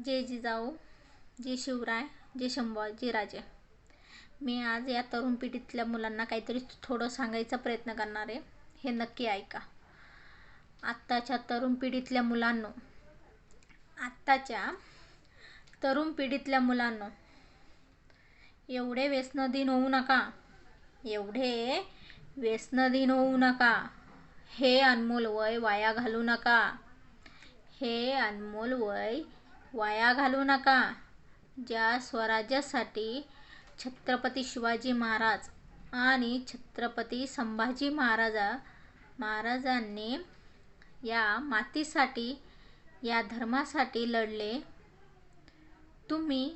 जय जिजाऊ जय शिवराय जय शंभूजी राजे. मी आज या तरुण पिढीतल्या मुलांना काहीतरी थोडं सांगायचा प्रयत्न करणार आहे. हे नक्की ऐका. आत्ताच्या तरुण पिढीतल्या मुलांनो आत्ताच्या तरुण पिढीतल्या मुलांनो एवढे व्यसनधीन होऊ नका. एवढे व्यसनधीन होऊ नका. हे अनमोल वय वाया घालू नका. हे अनमोल वय वाया घालू नका. ज्या स्वराज्यासाठी छत्रपती शिवाजी महाराज आणि छत्रपती संभाजी महाराजा महाराजांनी या मातीसाठी या धर्मासाठी लढले तुम्ही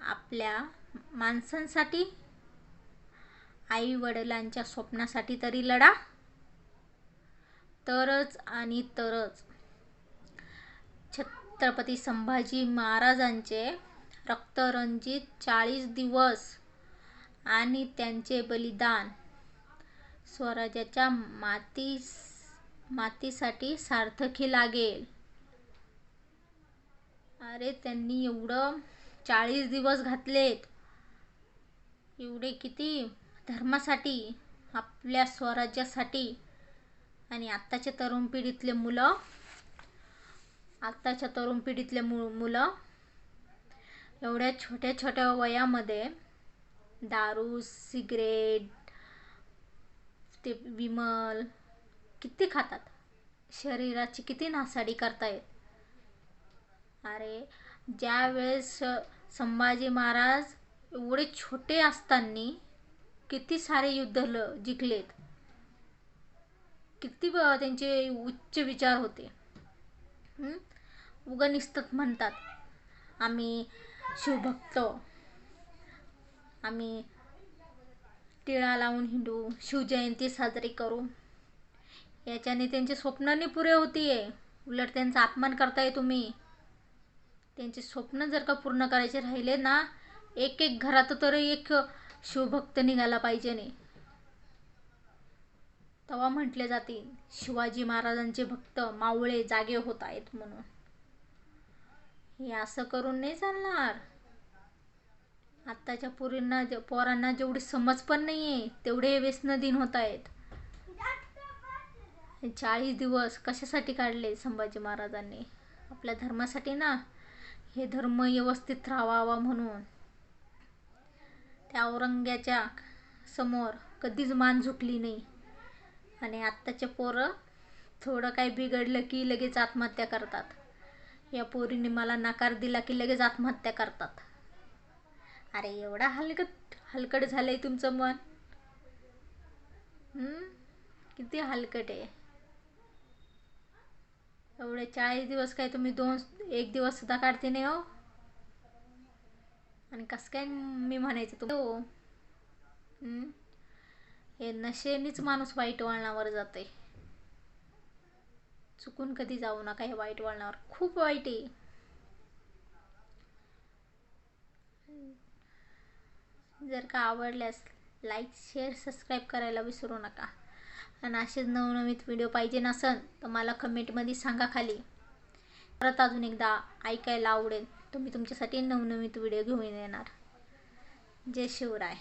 आपल्या माणसांसाठी आई वडिलांच्या स्वप्नासाठी तरी लढा. तरच आणि तरच छत छत्रपती संभाजी महाराजांचे रक्तरंजित चाळीस दिवस आणि त्यांचे बलिदान. स्वराज्याच्या माती मातीसाठी सार्थकी लागेल. अरे त्यांनी एवढं चाळीस दिवस घातलेत. एवढे किती? धर्मासाठी आपल्या स्वराज्यासाठी. आणि आत्ताच्या तरुण पिढीतले मुलं आत्ताच्या तरुण पिढीतले मु मुलं एवढ्या छोट्या छोट्या वयामध्ये दारू सिगरेट ते विमल किती खातात. शरीराची किती नासाडी करतायत अरे ज्यावेळेस संभाजी महाराज एवढे छोटे असताना किती सारे युद्ध ल जिंकलेत. किती त्यांचे उच्च विचार होते. उगा निसतत म्हणतात. आम्ही शिवभक्त. आम्ही टिळा लावून हिंडू शिवजयंती साजरी करू. याच्याने त्यांचे स्वप्नांनी पुरे होती आहे उलट त्यांचा अपमान करताय तुम्ही. त्यांचे स्वप्न जर का पूर्ण करायचे राहिले ना एक एक घरात तरी एक शिवभक्त निघाला पाहिजे नाही तेव्हा म्हटले जाते शिवाजी महाराजांचे भक्त मावळे जागे होत आहेत म्हणून. हे असं करून नाही चालणार. आत्ताच्या पोरींना पोरांना जेवढी समज पण नाही आहे तेवढे व्यसन दिन होत आहेत. चाळीस दिवस कशासाठी काढले संभाजी महाराजांनी? आपल्या धर्मासाठी ना? हे धर्म व्यवस्थित राहावा म्हणून. त्या औरंग्याच्या समोर कधीच मान झुकली नाही. आणि आत्ताचे पोरं थोडं काही बिघडलं की लगेच आत्महत्या करतात. या पोरीने मला नकार दिला की लगेच आत्महत्या करतात. अरे एवढा हलकट हलकट झालं आहे तुमचं मन. किती हलकट आहे. एवढे चाळीस दिवस काय तुम्ही दोन एक दिवस सुद्धा काढते नाही हो. आणि कसं काय मी म्हणायचं तू हो. हे नशेनेच माणूस वाईट वळणावर जाते चुकून कधी जाऊ नका हे वाईट वळणावर. खूप वाईट आहे. जर का आवडल्यास लाईक शेअर सबस्क्राईब करायला विसरू नका. आणि असेच नवनवीन व्हिडिओ पाहिजे नसन तर मला कमेंटमध्ये सांगा खाली. परत अजून एकदा ऐकायला आवडेल तुम्ही तुमच्यासाठी नवनवीन व्हिडिओ घेऊन येणार. जय शिवराय.